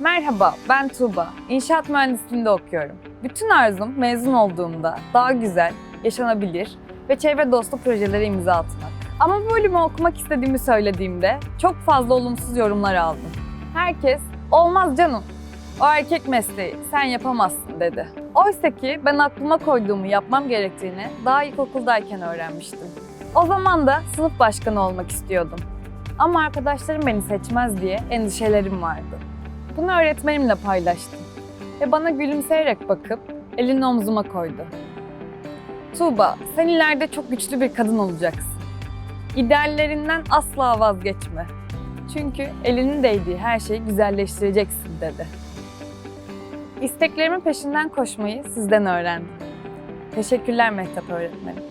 Merhaba, ben Tuğba. İnşaat mühendisliğinde okuyorum. Bütün arzum mezun olduğumda daha güzel, yaşanabilir ve çevre dostu projelere imza atmak. Ama bu bölümü okumak istediğimi söylediğimde çok fazla olumsuz yorumlar aldım. Herkes, olmaz canım, o erkek mesleği, sen yapamazsın dedi. Oysa ki ben aklıma koyduğumu yapmam gerektiğini daha ilkokuldayken öğrenmiştim. O zaman da sınıf başkanı olmak istiyordum. Ama arkadaşlarım beni seçmez diye endişelerim vardı. Bunu öğretmenimle paylaştım. Ve bana gülümseyerek bakıp elini omzuma koydu. Tuğba, sen ileride çok güçlü bir kadın olacaksın. İdeallerinden asla vazgeçme. Çünkü elinin değdiği her şeyi güzelleştireceksin dedi. İsteklerimin peşinden koşmayı sizden öğrendim. Teşekkürler Mehtap öğretmenim.